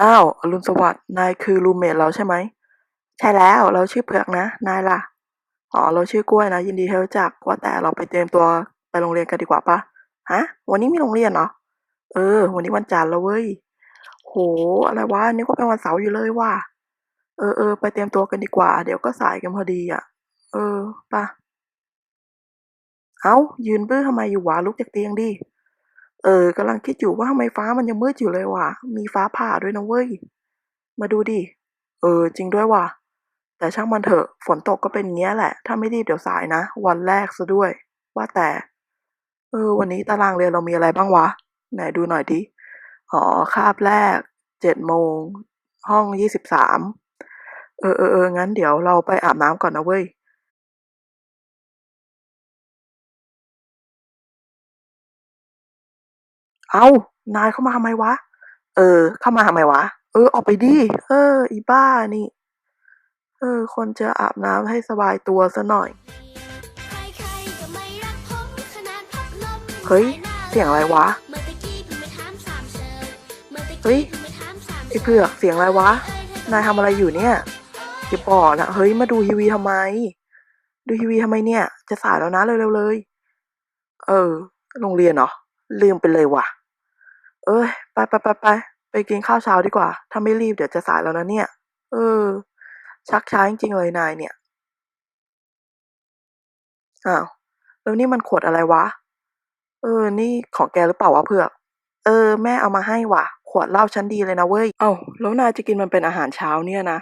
อ้าว อรุณสวัสดิ์ นายคือรูมเมทเราใช่ไหม ใช่แล้ว เราชื่อเผือกนะ นายล่ะ อ๋อ เราชื่อกล้วยนะ ยินดีที่รู้จัก ว่าแต่เราไปเตรียมตัวไปโรงเรียนกันดีกว่าปะฮะ วันนี้มีโรงเรียนเหรอ เออ วันนี้วันจันทร์แล้วเว้ย โห อะไรวะนึกว่าเป็นวันเสาร์อยู่เลยว่ะ เออเออไปเตรียมตัวกันดีกว่า เดี๋ยวก็สายกันพอดีอะ เออปะเอ้า ยืนบื้อทำไมอยู่วะลุกจากเตียงดิ เออกำลังคิดอยู่ว่าทำไมฟ้ามันยังมืดอยู่เลยว่ะ มีฟ้าผ่าด้วยนะเว้ย มาดูดิ เออ จริงด้วยว่ะ แต่ช่างมันเถอะ ฝนตกก็เป็นเงี้ยแหละ ถ้าไม่รีบเดี๋ยวสายนะ วันแรกซะด้วย ว่าแต่ เออ วันนี้ตารางเรียนเรามีอะไรบ้างวะ ไหนดูหน่อยดิ อ๋อ คาบแรก เจ็ดโมง ห้องยี่สิบสาม เออเออเอองั้นเดี๋ยวเราไปอาบน้ำก่อนนะเว้ย เอานายเข้ามาทำไมวะ เออ เข้ามาทำไมวะ เออ ออกไปดิ เออ อีบ้านี่ เออ คนจะอาบน้ำให้สบายตัวซะหน่อย เฮ้ย เสียงอะไรวะเมื่อตะกี้เพิ่งไปถามสามเชยเมื่อตะเฮ้ยกี้เพิ่งไอ้เผือก เสียงอะไรวะ นายทำอะไรอยู่เนี่ยอย่าบอกนะ เฮ้ย มาดูทีวีทำไม ดูทีวีทำไมเนี่ย จะสายแล้วนะ เร็วๆเลย เออ โรงเรียนเหรอลืมไปเลยว่ะ เอ้ยไปไปไปไปไปกินข้าวเช้าดีกว่า ถ้าไม่รีบเดี๋ยวจะสายแล้วนะเนี่ย เออ ชักช้าจริงๆเลยนายเนี่ย อ้าว แล้วนี่มันขวดอะไรวะ เออ นี่ของแกหรือเปล่าวะเผือก เออ แม่เอามาให้ว่ะ ขวดเหล้าชั้นดีเลยนะเว้ย เอ้า แล้วนายจะกินมันเป็นอาหารเช้าเนี่ยนะ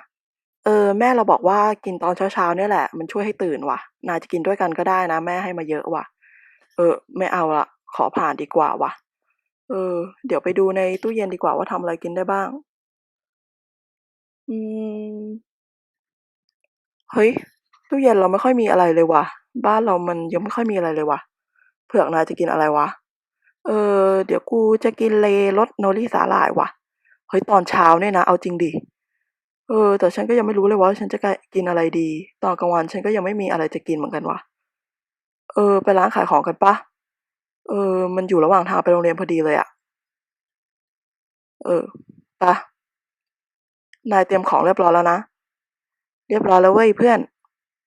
เออ แม่เราบอกว่ากินตอนเช้าๆเนี่ยแหละ มันช่วยให้ตื่นว่ะ นายจะกินด้วยกันก็ได้นะ แม่ให้มาเยอะว่ะ เออ ไม่เอาละ ขอผ่านดีกว่าว่ะ เออ เดี๋ยวไปดูในตู้เย็นดีกว่าว่าทำอะไรกินได้บ้าง อืม เฮ้ย ตู้เย็นเราไม่ค่อยมีอะไรเลยว่ะ บ้านเรามันยังไม่ค่อยมีอะไรเลยว่ะ เผือกนายจะกินอะไรวะ เออ เดี๋ยวกูจะกินเลรสโนริสาหร่ายว่ะ เฮ้ย ตอนเช้าเนี่ยนะ เอาจริงดิ เออ แต่ฉันก็ยังไม่รู้เลยว่าฉันจะกินอะไรดี ตอนกลางวันฉันก็ยังไม่มีอะไรจะกินเหมือนกันว่ะ เออ ไปร้านขายของกันปะ เออ มันอยู่ระหว่างทางไปโรงเรียนพอดีเลยอะเออปะนายเตรียมของเรียบร้อยแล้วนะ เรียบร้อยแล้วเว้ยเพื่อน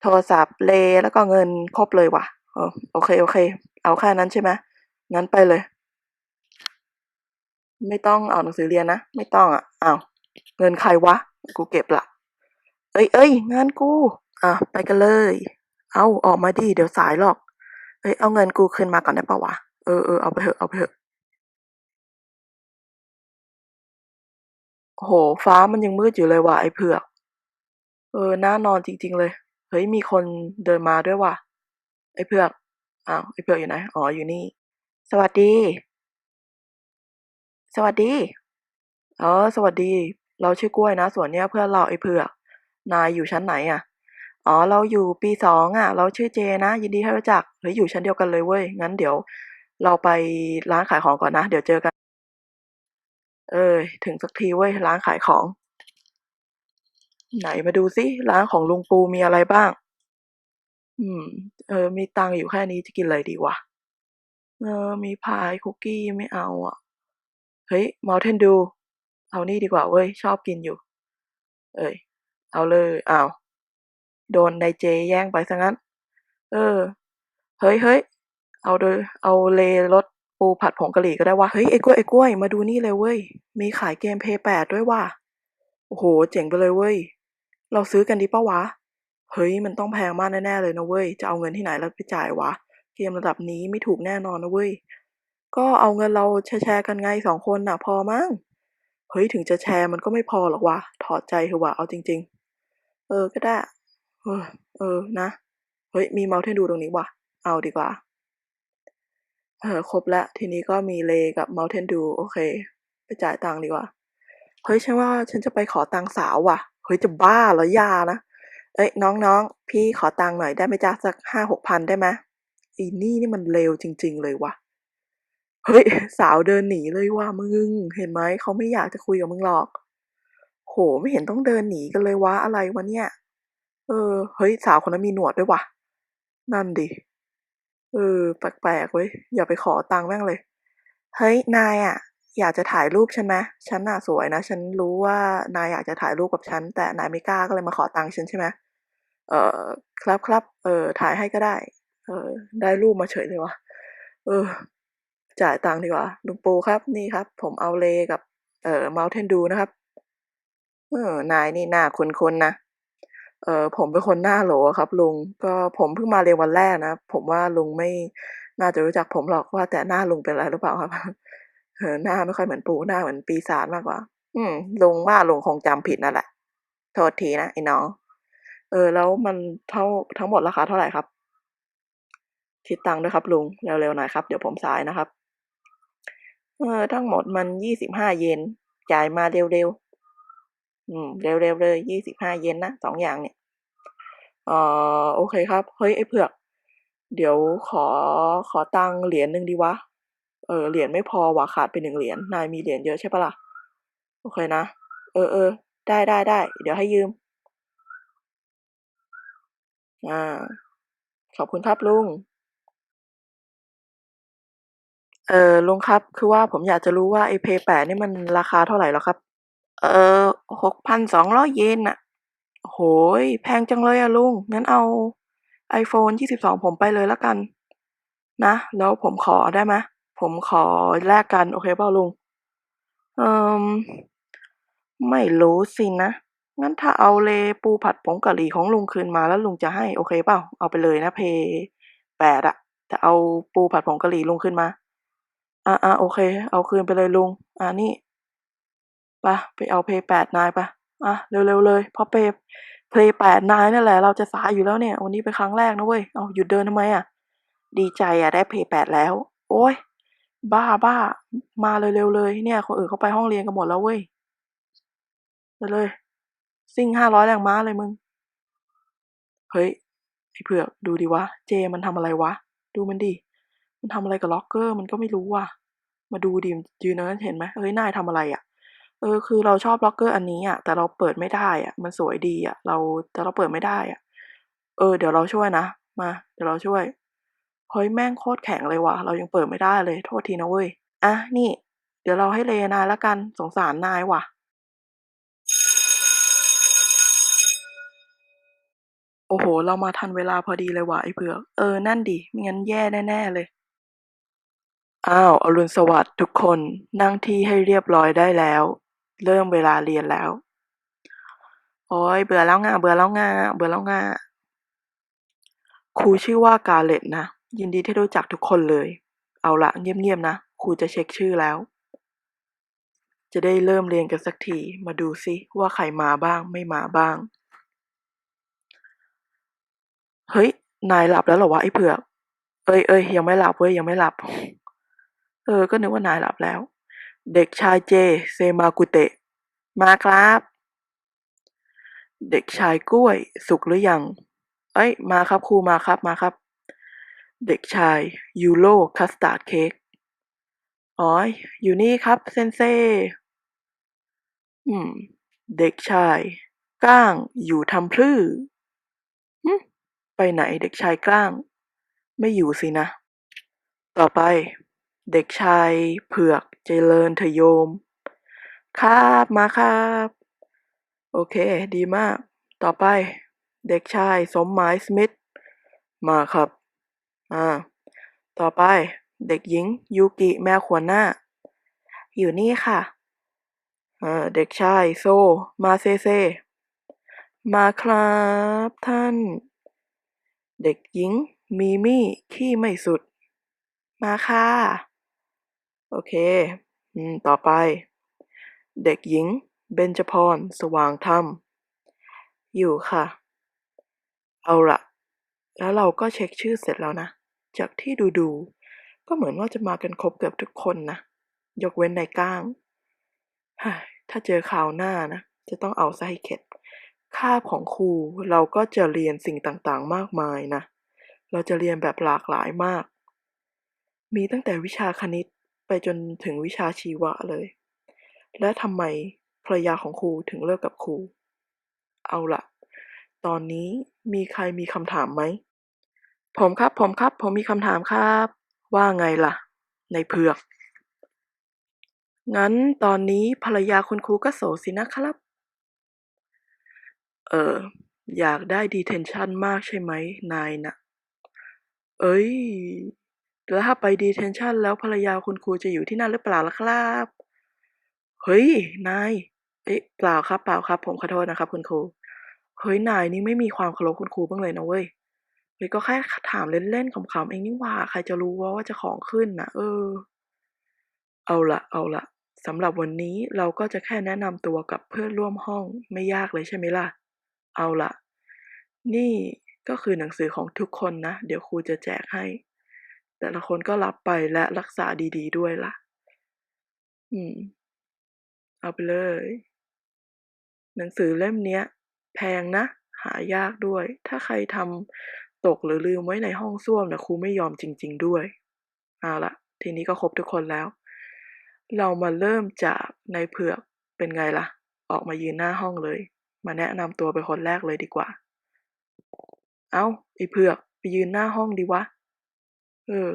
โทรศัพท์เลแล้วก็เงินครบเลยว่ะ เออโอเค โอเค เอาแค่นั้นใช่ไหมงั้นไปเลย ไม่ต้องเอาหนังสือเรียนนะ ไม่ต้องอะอ้าวเงินใครวะ กูเก็บละเอ้ยเอ้ยงานกู อะ ไปกันเลย เอาออกมาดิ เดี๋ยวสายหรอก เอ้ย เอาเงินกูคืนมาก่อนได้ปะวะ เออเออเอาไปเถอะเอาไปเถอะ โห ฟ้ามันยังมืดอยู่เลยว่ะไอ้เผือก เออน่านอนจริง ๆ เลย เฮ้ย มีคนเดินมาด้วยว่ะ ไอ้เผือก อ้าว ไอ้เผือกอยู่ไหน อ๋อ อยู่นี่ สวัสดี สวัสดีอ๋อสวัสดี เราชื่อกล้วยนะ ส่วนเนี้ยเพื่อนเราไอ้เผือก นายอยู่ชั้นไหนอะ อ๋อ เราอยู่ปีสองอะ เราชื่อเจนะ ยินดีให้รู้จัก เฮ้ย อยู่ชั้นเดียวกันเลยเว้ย งั้นเดี๋ยว เราไปร้านขายของก่อนนะ เดี๋ยวเจอกัน เออถึงสักทีเว้ยร้านขายของ ไหนมาดูซิร้านของลุงปูมีอะไรบ้าง อืม เออ มีตังอยู่แค่นี้จะกินอะไรดีวะ เออ มีพายคุกกี้ไม่เอาอะ เฮ้ย Mountain Dew เอานี่ดีกว่าเว้ย ชอบกินอยู่ เอ้ย เอาเลยเอาโดนนายเจแย่งไปซะงั้น เออ เฮ้ยเฮ้ย เอาเลยเอาเลรสปูผัดผงกะหรี่ก็ได้วะเฮ้ยไอ้กล้วยไอ้กล้วยมาดูนี่เลยเว้ย มีขายเกมเพย์แปดด้วยว่ะโอ้โห เจ๋งไปเลยเว้ย เราซื้อกันดีปะวะ เฮ้ยมันต้องแพงมากแน่ๆเลยนะเว้ย จะเอาเงินที่ไหนแล้วไปจ่ายวะ เกมระดับนี้ไม่ถูกแน่นอนนะเว้ย ก็เอาเงินเราแชร์กันไงสองคนน่ะพอมั้ง เฮ้ยถึงจะแชร์มันก็ไม่พอหรอกวะถอดใจเถอะวะเอาจริง ๆ เออก็ได้ เออเออนะ เฮ้ยมี Mountain Dew ตรงนี้ว่ะ เอาดีกว่า เออครบแล้วทีนี้ก็มีเลกับ Mountain Dew โอเค ไปจ่ายตังค์ดีกว่า เฮ้ยฉันว่าฉันจะไปขอตังค์สาวว่ะ เฮ้ยจะบ้าเหรอยานะ เอ้ยน้องๆ พี่ขอตังค์หน่อยได้ไหมจ๊ะสักห้าหกพันได้ไหมอีนี่นี่มันเลวจริง ๆ เลยว่ะ เฮ้ยสาวเดินหนีเลยว่ะมึง เห็นไหมเขาไม่อยากจะคุยกับมึงหรอก โหไม่เห็นต้องเดินหนีกันเลยวะอะไรวะเนี่ย เออ เฮ้ยสาวคนนั้นมีหนวดด้วยว่ะ นั่นดิ เออ แปลกๆเว้ย อย่าไปขอตังค์แม่งเลย เฮ้ย นายอะ อยากจะถ่ายรูปฉันไหมฉันน่ะสวยนะ ฉันรู้ว่านายอยากจะถ่ายรูปกับฉัน แต่นายไม่กล้าก็เลยมาขอตังค์ฉันใช่ไหมเออครับครับ เออ ถ่ายให้ก็ได้ เออ ได้รูปมาเฉยเลยวะเออ จ่ายตังค์ดีกว่า ลุงปูครับ นี่ครับ ผมเอาเลกับ เออ Mountain Dew นะครับ เออ นายนี่หน้าคุ้นๆนะ เออผมเป็นคนหน้าโหลครับ ลุงก็ผมเพิ่งมาเรียนวันแรกนะ ผมว่าลุงไม่น่าจะรู้จักผมหรอกว่าแต่หน้าลุงเป็นอะไรหรือเปล่าครับเออหน้าไม่ค่อยเหมือนปูหน้าเหมือนปีศาจมากกว่า อืมลุงว่าลุงคงจำผิดนั่นแหละ โทษทีนะไอ้น้องเออ แล้วมันเท่าทั้งหมดราคาเท่าไหร่ครับ?คิดตังค์ด้วยครับลุงเร็วๆหน่อยครับเดี๋ยวผมสายนะครับ เออทั้งหมดมัน25เยนจ่ายมาเร็วๆ อืมเร็วๆเลย25เยนนะ2องอย่างเนี่ยอ๋อโอเคครับ เฮ้ยไอ้เผือก เดี๋ยวขอขอตังค์เหรียญหนึ่งดีวะ เออเหรียญไม่พอว่ะขาดไป1เหรียญนายมีเหรียญเยอะใช่เปล่าล่ะ?โอเคนะ เออๆได้ๆๆเดี๋ยวให้ยืม อ่า ขอบคุณครับลุงเออลุงครับ คือว่าผมอยากจะรู้ว่าไอ้ Play 8นี่มันราคาเท่าไหรเหรอครับ? เอ่อ 6,200 เยนน่ะโอ้โฮแพงจังเลยอะลุง งั้นเอา iPhone 22 ผมไปเลยแล้วกัน นะ แล้วผมขอได้ไหม?ผมขอแลกกัน โอเคเปล่าลุง?เอ่อไม่รู้สินะ งั้นถ้าเอาเลปูผัดผงกะหรี่ของลุงคืนมาแล้วลุงจะให้โอเคเปล่า?เอาไปเลยนะ Play 8อะแต่เอาปูผัดผงกะหรี่ลุงคืนมา อ่าๆโอเค เอาคืนไปเลยลุง อ่านี่ ไปไปเอา Play 8นายไปอาเร็วๆเลยเพราะ Play Play 8นายนั่นแหละเราจะสายอยู่แล้วเนี่ย วันนี้เป็นครั้งแรกนะเว้ยเอาหยุดเดินทำไมอะ?ดีใจอะได้ Play 8แล้ว โอ๊ยบ้าๆมาเลยเร็วเลยเนี่ยคนอื่นเขาไปห้องเรียนกันหมดแล้วเว้ยไปเลย ซิ่ง500แรงม้าเลยมึง เฮ้ยไอ้เผือกดูดิวะ เจมันทำอะไรวะ?ดูมันดิ มันทำอะไรกับล็อกเกอร์มันก็ไม่รู้ว่ะ มาดูดิยืนนั้นเห็นไหม?เฮ้ยนายทำอะไรอะ? เออ คือเราชอบล็อกเกอร์อันนี้อะ แต่เราเปิดไม่ได้อะ มันสวยดีอะ เรา แต่เราเปิดไม่ได้อะ เออ เดี๋ยวเราช่วยนะ มา เดี๋ยวเราช่วย เฮ้ย แม่งโคตรแข็งเลยว่ะ เรายังเปิดไม่ได้เลย โทษทีนะเว้ยอานี่ เดี๋ยวเราให้เลนายล้วกัน สงสารนายว่ะ โอ้โฮเรามาทันเวลาพอดีเลยว่ะไอ้เผือก เออ นั่นดิไม่งั้นแย่แน่ๆเลยอ้าวอรุณสวัสดิ์ทุกคนนั่งที่ให้เรียบร้อยได้แล้ว เริ่มเวลาเรียนแล้ว โอ๊ยเบื่อแล้วง่าเบื่อแล้วง่าเบื่อแล้วง่าครูชื่อว่า Scarlett นะ ยินดีที่รู้จักทุกคนเลย เอาละเงียบๆนะครูจะเช็กชื่อแล้ว จะได้เริ่มเรียนกันสักที มาดูซิว่าใครมาบ้างไม่มาบ้าง เฮ้ย นายหลับแล้วเหรอวะไอ้เผือกเฮ้ยๆยังไม่หลับเว้ยยังไม่หลับ เออ ก็นึกว่านายหลับแล้ว เด็กชายเจ เซมากุเตะ มาครับ เด็กชายกล้วย สุกหรือยัง?เฮ้ย มาครับครูมาครับมาครับ เด็กชายยูโรคัสตาร์ดเค้ก อ๋อ อยู่นี่ครับเซนเซอืม เด็กชาย ก้างอยู่ทำพลื่อหือไปไหนเด็กชายก้าง ไม่อยู่สินะ ต่อไป เด็กชายเผือก เจริญเถอะโยม ครับมาครับ โอเค ดีมาก ต่อไป เด็กชายสมหมายสมิธมาครับอาต่อไป เด็กหญิง ยูกิแมวขวนหน้า อยู่นี่ค่ะเอ่อเด็กชายโซ มาเซเซ มาครับท่าน เด็กหญิง มีมี่ขี้ไม่สุด มาค่ะ โอเคอืมต่อไป เด็กหญิง เบญจพร สว่างธรรม อยู่ค่ะ เอาละแล้วเราก็เช็กชื่อเสร็จแล้วนะ จากที่ดูๆก็เหมือนว่าจะมากันครบเกือบทุกคนนะ ยกเว้นนายก้าง ถ้าเจอคราวหน้านะ จะต้องเอาเสียให้เข็ดคาบของครูเราก็จะเรียนสิ่งต่างๆ มากมายนะ เราจะเรียนแบบหลากหลายมาก มีตั้งแต่วิชาคณิต ไปจนถึงวิชาชีวะเลย และทำไมภรรยาของครูถึงเลิกกับครู เอาละตอนนี้มีใครมีคำถามไหม?ผมครับ ผมครับ ผมมีคำถามครับ ว่าไงล่ะ ในเผือก งั้นตอนนี้ภรรยาคุณครูก็โสดสินะครับ เออ อยากได้ detention มากใช่ไหมนายน่ะ เอ้ย แล้วถ้าไป detention แล้วภรรยาคุณครูจะอยู่ที่นั่นหรือเปล่าล่ะครับ เฮ้ย นาย เอ๊ะ เปล่าครับ เปล่าครับ ผมขอโทษนะครับ คุณครู เฮ้ย นายนี่ไม่มีความเคารพคุณครูบ้างเลยนะเว้ยเฮ้ยก็แค่ถามเล่นๆขำๆเองนี่หว่า ใครจะรู้ว่าว่าจะของขึ้นนะเออ เอาละเอาละสำหรับวันนี้เราก็จะแค่แนะนำตัวกับเพื่อนร่วมห้องไม่ยากเลยใช่ไหมล่ะ เอาละนี่ก็คือหนังสือของทุกคนนะ เดี๋ยวครูจะแจกให้ แต่ละคนก็รับไปและรักษาดีๆด้วยล่ะ อืม เอาไปเลย หนังสือเล่มเนี้ย แพงนะ หายากด้วย ถ้าใครทำตกหรือลืมไว้ในห้องส้วมนะครูไม่ยอมจริง ๆ ด้วย เอาละทีนี้ก็ครบทุกคนแล้ว เรามาเริ่มจากในเผือกเป็นไงล่ะ ออกมายืนหน้าห้องเลย มาแนะนำตัวเป็นคนแรกเลยดีกว่า เอ้าไอ้เผือกไปยืนหน้าห้องดีวะ เออ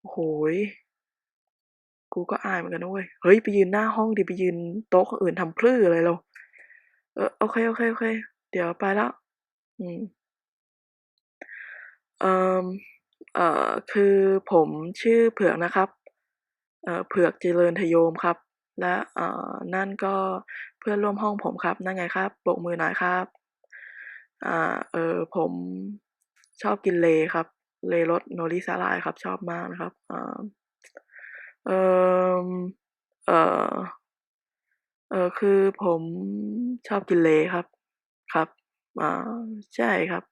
โอ้โหยกูก็อายเหมือนกันนะเว้ย เฮ้ย ไปยืนหน้าห้องดิ ไปยืนโต๊ะคนอื่นทำพลื้ออะไรเรา เออ โอเค โอเค โอเค เดี๋ยวไปแล้ว อืม เอ่อ เอ่อ คือผมชื่อเผือกนะครับ เอ่อ เผือกเจริญทโยมครับ และ เอ่อ นั่นก็เพื่อนร่วมห้องผมครับ นั่นไงครับ โบกมือหน่อยครับ อ่า เออ ผมชอบกินเลครับ เลย์รสโนริสาหร่ายครับ ชอบมากนะครับอ่าเอ่อเอ่อเอ่อคือผมชอบกินเลย์ครับ ครับอ่าใช่ครับ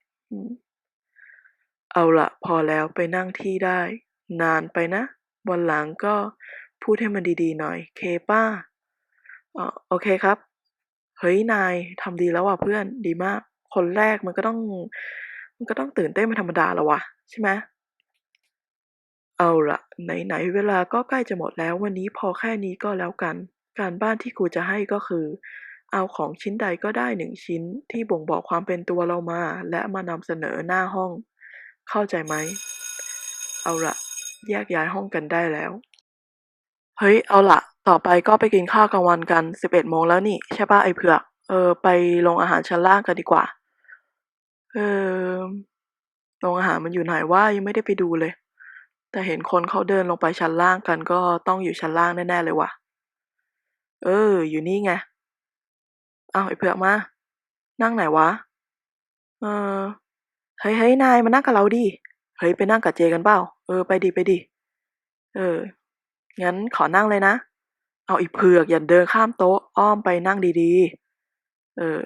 เอาละพอแล้วไปนั่งที่ได้ นานไปนะ วันหลังก็พูดให้มันดีๆหน่อย เคปล่า?อ๋อโอเคครับ เฮ้ย นายทำดีแล้วว่ะเพื่อนดีมาก คนแรกมันก็ต้อง มันก็ต้องตื่นเต้นเป็นธรรมดาและววะใช่ไหม?เอาละไหนๆเวลาก็ใกล้จะหมดแล้ววันนี้พอแค่นี้ก็แล้วกัน การบ้านที่ครูจะให้ก็คือ เอาของชิ้นใดก็ได้1ชิ้นที่บ่งบอกความเป็นตัวเรามา และมานำเสนอหน้าห้อง เข้าใจไหม?เอาละแยกย้ายห้องกันได้แล้ว เฮ้ย เอาละต่อไปก็ไปกินข้าวกลางวันกัน11โมงแล้วนี่ ใช่เปล่าไอ้เผือก เออ ไปโรงอาหารชั้นล่างกันดีกว่า เออ โรงอาหารมันอยู่ไหนวะ ยังไม่ได้ไปดูเลย แต่เห็นคนเขาเดินลงไปชั้นล่างกันก็ต้องอยู่ชั้นล่างแน่ๆเลยว่ะ เออ อยู่นี่ไงอ้าวไอ้เผือกมา นั่งไหนวะ?เออ เฮ้ยๆนายมานั่งกับเราดิ เฮ้ยไปนั่งกับเจกันเปล่า?เออไปดิๆเออ งั้นขอนั่งเลยนะ เอาไอ้เผือกอย่าเดินข้ามโต๊ะอ้อมไปนั่งดีๆ เออ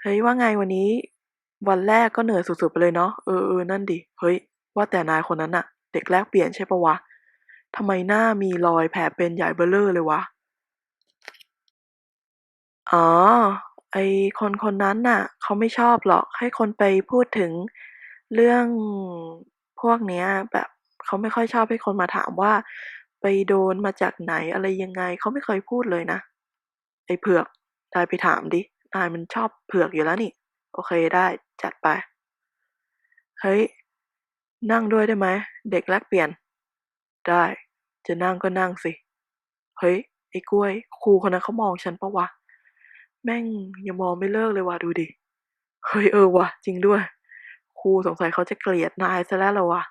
เฮ้ยว่าไงวันนี้ วันแรกก็เหนื่อยสุดๆไปเลยเนาะ เออๆนั่นดิ เฮ้ย ว่าแต่นายคนนั้นน่ะเด็กแลกเปลี่ยนใช่ปล่าวะ?ทำไมหน้ามีรอยแผลเป็นใหญ่เบ้อเร่อเลยวะ อ๋อ ไอคนคนนั้นน่ะ เขาไม่ชอบหรอกให้คนไปพูดถึงเรื่องพวกเนี้ย แบบเขาไม่ค่อยชอบให้คนมาถามว่า ไปโดนมาจากไหนอะไรยังไงเขาไม่เคยพูดเลยนะ ไอเผือกนายไปถามดินายมันชอบเผือกอยู่แล้วนี่ โอเคได้จัดไป เฮ้ย นั่งด้วยได้ไหม เด็กแลกเปลี่ยน ได้ จะนั่งก็นั่งสิ เฮ้ย ไอ้กล้วย ครูคนนั้นเขามองฉันปล่าวะ แม่งยังมองไม่เลิกเลยว่ะดูดิ เฮ้ยเออว่ะ จริงด้วย ครูสงสัยเขาจะเกลียดนายเสียแล้วละวะ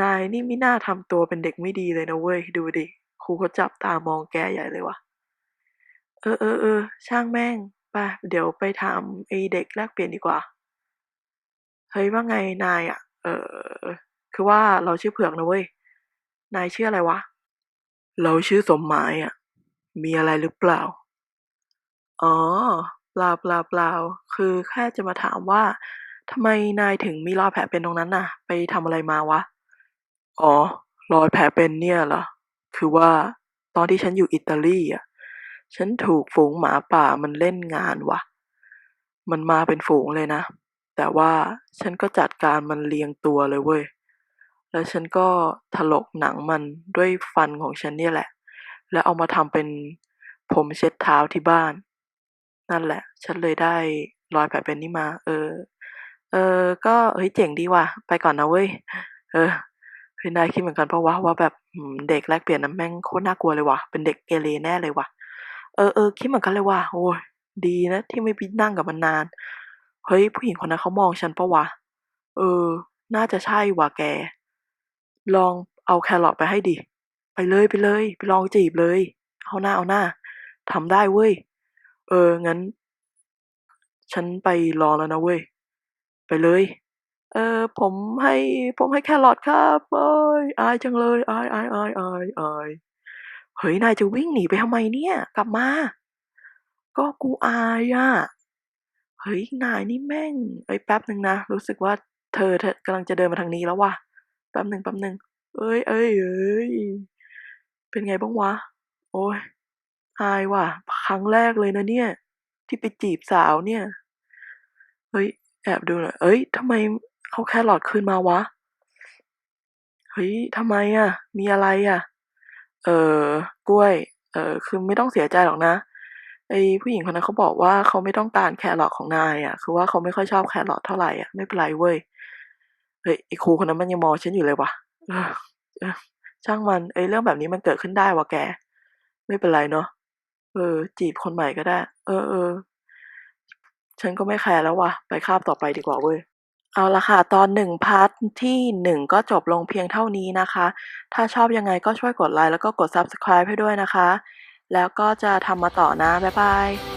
นายนี่ไม่น่าทำตัวเป็นเด็กไม่ดีเลยนะเว้ย ดูดิ ครูเขาจับตามองแกใหญ่เลยว่ะ เออๆๆช่างแม่ง ไปเดี๋ยวไปถามไอ้เด็กแลกเปลี่ยนดีกว่า เฮ้ยว่าไงนายอะเออ คือว่าเราชื่อเผือกนะเว้ย นายชื่ออะไรวะ?เราชื่อสมหมายอะมีอะไรหรือเปล่า?อ๋อเปล่าๆๆคือแค่จะมาถามว่าทำไมนายถึงมีรอยแผลเป็นตรงนั้นน่ะ ไปทำอะไรมาวะ?อ๋อ รอยแผลเป็นเนี่ยเหรอ คือว่าตอนที่ฉันอยู่อิตาลีอะ ฉันถูกฝูงหมาป่ามันเล่นงานว่ะมันมาเป็นฝูงเลยนะ แต่ว่าฉันก็จัดการมันเรียงตัวเลยเว้ย แล้วฉันก็ถลกหนังมันด้วยฟันของฉันเนี่ยแหละ แล้วเอามาทำเป็นพรมเช็ดเท้าที่บ้าน นั่นแหละ ฉันเลยได้รอยแผลเป็นนี้มา เออ เออ ก็เฮ้ยเจ๋งดีว่ะ ไปก่อนนะเว้ย เออเฮ้ยนายคิดเหมือนกันเปล่าวะว่าแบบเด็กแลกเปลี่ยนนั้นแม่งโคตรน่ากลัวเลยว่ะ เป็นเด็กเกเรแน่เลยว่ะ เออเออคิดเหมือนกันเลยว่ะโอ้ยดีนะ ที่ไม่ไปนั่งกับมันนาน เฮ้ย ผู้หญิงคนนั้นเขามองฉันปะวะ เออ น่าจะใช่ว่ะแก ลองเอาแครอทไปให้ดิ ไปเลยไปเลย ไปลองจีบเลย เอาหน้าเอาหน้าทำได้เว้ย เออ งั้น ฉันไปรอแล้วนะเว้ย ไปเลย เออ ผมให้ ผมให้แครอทครับเอ้ยอายจังเลย อายอายอายอายอาย เฮ้ยนายจะวิ่งหนีไปทำไมเนี่ย กลับมา ก็กูอายอะเฮ้ยนายนี่แม่งเอ้ยแป๊บหนึ่งนะรู้สึกว่าเธอเธอกำลังจะเดินมาทางนี้แล้วว่ะแป๊บหนึ่งแป๊บหนึ่งเอ้ยเอ้ยเอ้ยเป็นไงบ้างวะ โอ้ยอายว่ะ ครั้งแรกเลยนะเนี่ย ที่ไปจีบสาวเนี่ย เฮ้ย แอบดูหน่อยเอ้ยทำไมเอาแครอทคืนมาวะ เฮ้ยทำไมอะ มีอะไรอะ เออกล้วย เออคือไม่ต้องเสียใจหรอกนะไอ้ผู้หญิงคนนั้นเขาบอกว่าเขาไม่ต้องการแครอทของนายอะ คือว่าเขาไม่ค่อยชอบแครอทเท่าไหร่อะไม่เป็นไรเว้ยเฮ้ยไอ้ครูคนนั้นมันยังมองฉันอยู่เลยว่ะช่างมันไอ้เรื่องแบบนี้มันเกิดขึ้นได้ว่ะแก ไม่เป็นไรเนาะเออ จีบคนใหม่ก็ได้ เออเออฉันก็ไม่แคร์แล้วว่ะไปคาบต่อไปดีกว่าเว้ย เอาละค่ะ ตอนหนึ่งพาร์ทที่หนึ่งก็จบลงเพียงเท่านี้นะคะ ถ้าชอบยังไงก็ช่วยกดไลค์แล้วก็กด subscribe ให้ด้วยนะคะ แล้วก็จะทำมาต่อนะ บ๊ายบาย